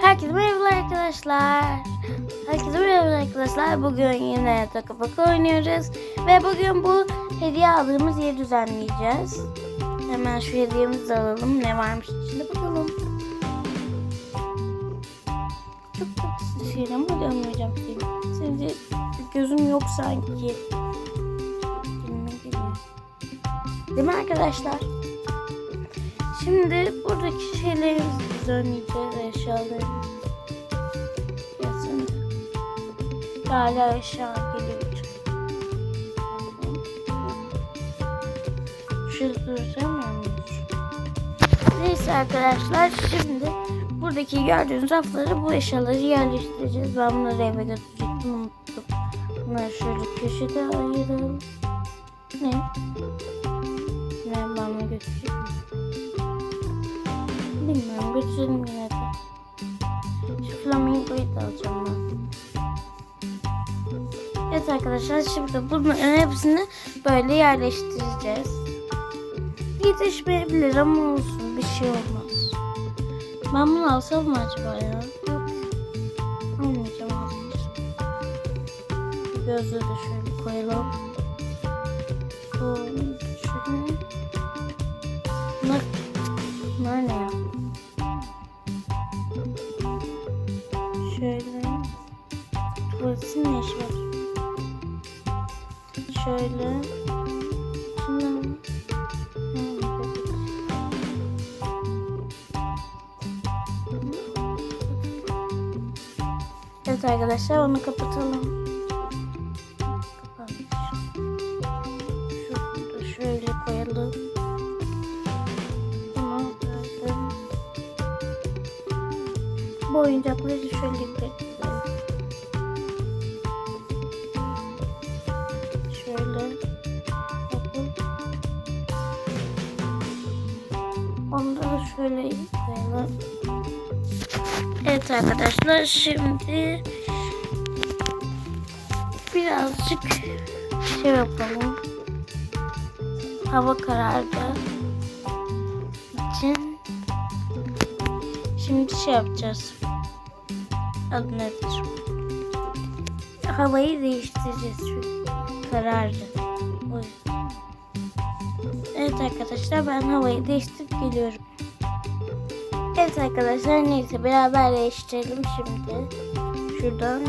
Herkese merhaba arkadaşlar. Herkese merhaba arkadaşlar. Bugün yine takı baka oynuyoruz. Ve bugün bu hediye aldığımız yeri düzenleyeceğiz. Hemen şu hediyemizi alalım. Ne varmış içinde bakalım. Çok tatlı şey ama dönmeyeceğim seni. Sence gözüm yok sanki. Değil mi arkadaşlar? Şimdi buradaki şeylerimizi düzenleyeceğiz eşyalarımızı. Yazın. Hala eşya geliyor. Şurada durduramıyor muyuz? Neyse arkadaşlar şimdi buradaki gördüğünüz rafları bu eşyaları yerleştireceğiz. Ben bunları eve götürecektim unuttum. Bunları şöyle köşede ayıralım. Ne? Ne bana götürecek götürelim yine de. Şu flamingoyu da alacağım ben. Evet arkadaşlar şimdi bunların hepsini böyle yerleştireceğiz. Yetişmeyebilir ama olsun bir şey olmaz. Ben bunu alsam mı acaba ya? Almayacağım. Gözlüğü de şöyle koyalım. Bu şöyle. Tuvaletin ne işi var? Şöyle. Şundan? Hmm, evet. Arkadaşlar onu kapatalım. Şöyle koyalım. Bu oyuncakları şöyle bekleyelim. Evet arkadaşlar şimdi birazcık şey yapalım. Hava karardı için şimdi şey yapacağız. Adı nedir? Havayı değiştireceğiz karardı. Evet arkadaşlar ben havayı değiştirip geliyorum. Evet arkadaşlar neyse beraber değiştirelim şimdi. Şuradan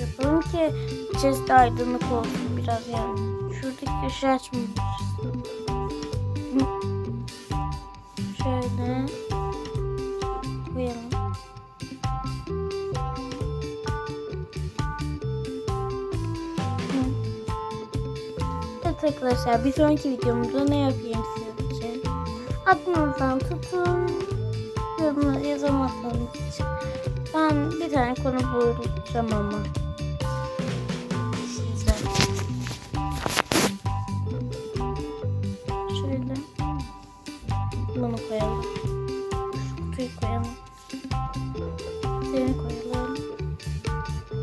yapalım ki içerisi aydınlık olsun biraz yani. Şuradaki ışığı açmamışız. Şöyle koyalım. Evet arkadaşlar bir sonraki videomuzda ne yapayım sizce? Aklınızdan tutun. Yazamadığınız için. Ben bir tane konu bulacağım ama. Şöyle. Bunu koyalım. Şu kutuyu koyalım. Seni koyalım.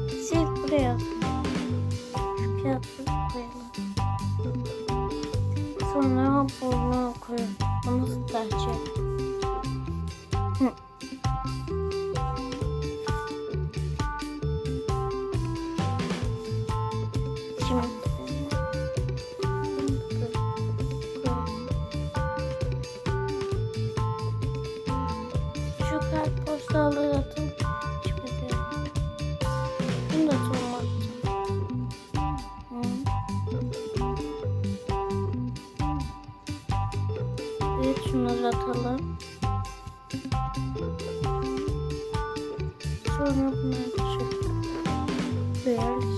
Siz buraya atın. Şu kağıtları koyalım. Sonra bunu koyalım. Bunu sıkacağım. Şimdi şu kartpostalları atın. Şimdi bunu da. Hı. Evet atalım. Sonra bunları da şöyle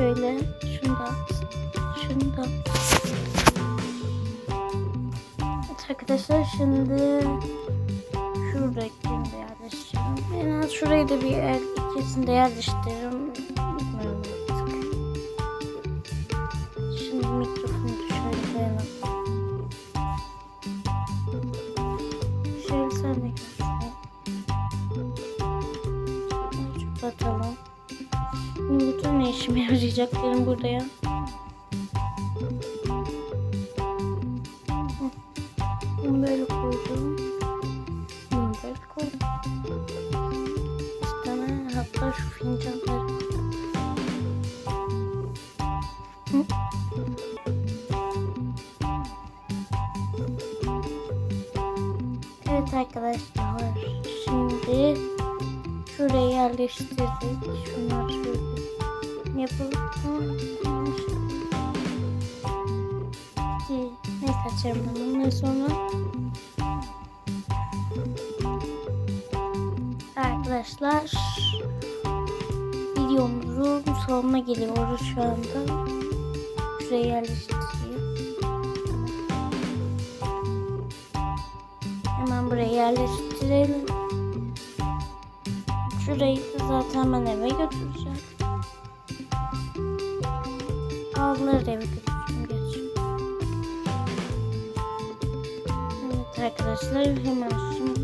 Şöyle şunu da. Şunu da. Evet arkadaşlar şimdi şuradakini de yerleştirelim. En az şurayı da bir yer, ikisini artık. Şunu mikrofonu şöyle koyalım. Şöyle sen de göster. İşime yarayacak benim burada ya? Bunu böyle koydum. Bunu böyle koydum. İşte ben hatta şu fincanları. Hı. Evet arkadaşlar şimdi şuraya yerleştirdik. Şunlar şöyle Ki- Neyse açarım ben ondan sonra. Arkadaşlar videomuzun sonuna geliyoruz şu anda. Şuraya yerleştireyim. Hemen buraya yerleştirelim. Şurayı da zaten ben eve götüreceğim. Ablaları da eve götüreceğim geç. Evet arkadaşlar hemen şimdi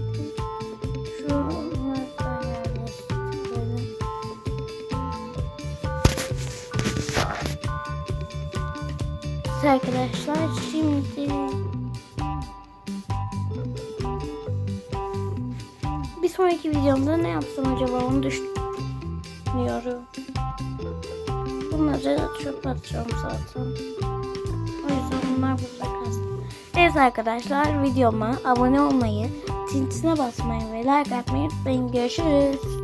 arkadaşlar şimdi bir sonraki videomda ne yapsam acaba onu düşünüyorum. Bunları çöp atacağım zaten. O yüzden bunlar burada kalsın. Evet arkadaşlar videoma abone olmayı, tintine basmayı ve like atmayı unutmayın. Görüşürüz.